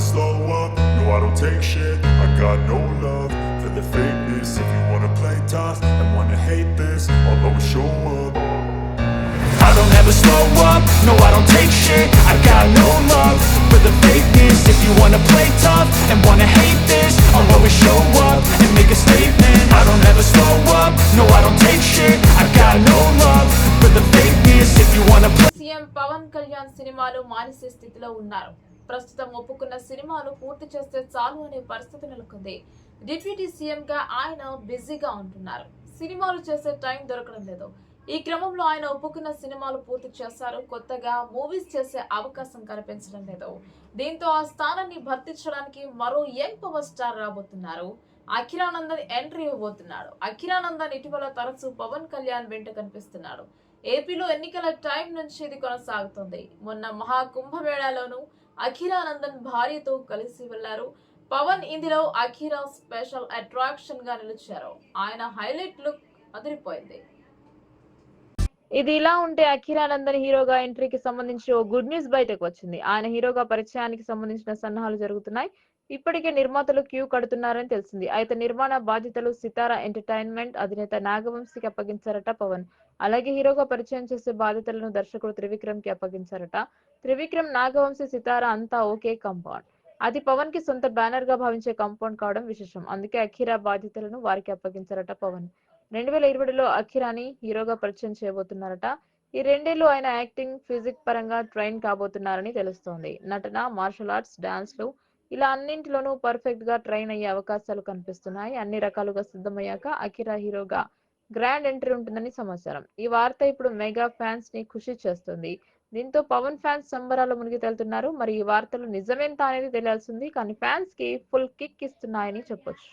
never slow up, no I don't take shit I got no love for the fakeness If you wanna play tough and wanna hate this I'll always show up I don't ever slow up, no I don't take shit I got no love for the fakeness If you wanna play tough and wanna hate this I'll always show up and make a statement I don't ever slow up, no I don't take shit I got no love for the fakeness If you wanna play CM Pawan Kalyan సినిమాలు మానేసే స్థితిలో ఉన్నారు ప్రస్తుతం ఒప్పుకున్న సినిమాలు పూర్తి చేస్తే చాలు అనే పరిస్థితి నెలకొంది. డిప్యూటీ సీఎంగా ఆయన బిజీగా ఉంటున్నారు. సినిమాలు చేసే టైం దొరకడం లేదు. ఈ క్రమంలో ఆయన ఒప్పుకున్న సినిమాలు పూర్తి చేశారు. కొత్తగా మూవీస్ చేసే అవకాశం కనిపించడం లేదు. దీంతో ఆ స్థానాన్ని భర్తీ చేయడానికి మరో యంగ్ పవర్ స్టార్ రాబోతున్నారు. అఖిరానందన్ ఎంట్రీ ఇవ్వబోతున్నాడు. అఖిరానందన్ ఇటీవల తరచూ పవన్ కళ్యాణ్ వెంట కనిపిస్తున్నాడు. ఏపీలో ఎన్నికల టైం నుంచి ఇది కొనసాగుతుంది. మొన్న మహాకుంభమేళాలోనూ అఖిరానందన్ భార్యతో కలిసి వెళ్ళారు. పవన్ ఇందులో అఖిరా స్పెషల్ అట్రాక్షన్గా నిలిచారు. ఆయన హైలైట్ లుక్ అదిరిపోయింది. ఇది ఇలా ఉంటే అఖిరానందన్ హీరోగా ఎంట్రీకి సంబంధించి ఓ గుడ్ న్యూస్ బయటకు వచ్చింది. ఆయన హీరోగా పరిచయానికి సంబంధించిన సన్నాహాలు జరుగుతున్నాయి. ఇప్పటికే నిర్మాతలు క్యూ కడుతున్నారని తెలిసింది. అయితే నిర్మాణ బాధ్యతలు సితారా ఎంటర్టైన్మెంట్ అధినేత నాగవంశీకి అప్పగించారట పవన్. అలాగే హీరోగా పరిచయం చేసే బాధ్యతలను దర్శకుడు త్రివిక్రమ్కి అప్పగించారట. త్రివిక్రమ్ నాగవంశి సితారా అంతా ఓకే కంపౌండ్. అది పవన్కి సొంత బ్యానర్గా భావించే కాంపౌండ్ కావడం విశేషం. అందుకే అఖీరా బాధ్యతలను వారికి అప్పగించారట పవన్. రెండు వేల ఇరవైలో అఖిరాని హీరోగా పరిచయం చేయబోతున్నారట. ఈ రెండేళ్ళు ఆయన యాక్టింగ్ ఫిజిక్ పరంగా ట్రైన్ కాబోతున్నారని తెలుస్తోంది. నటన మార్షల్ ఆర్ట్స్ డాన్స్లు ఇలా అన్నింటిలోనూ పర్ఫెక్ట్గా ట్రైన్ అయ్యే అవకాశాలు కనిపిస్తున్నాయి. అన్ని రకాలుగా సిద్ధమయ్యాక అఖిరా హీరోగా గ్రాండ్ ఎంట్రీ ఉంటుందని సమాచారం. ఈ వార్త ఇప్పుడు మెగా ఫ్యాన్స్ని ఖుషి చేస్తుంది. దీంతో పవన్ ఫ్యాన్స్ సంబరాలు మునిగి తేలుతున్నారు మరి ఈ వార్తలు నిజమేంత అనేది తెలియాల్సింది. కానీ ఫ్యాన్స్కి ఫుల్ కిక్ ఇస్తున్నాయని చెప్పొచ్చు.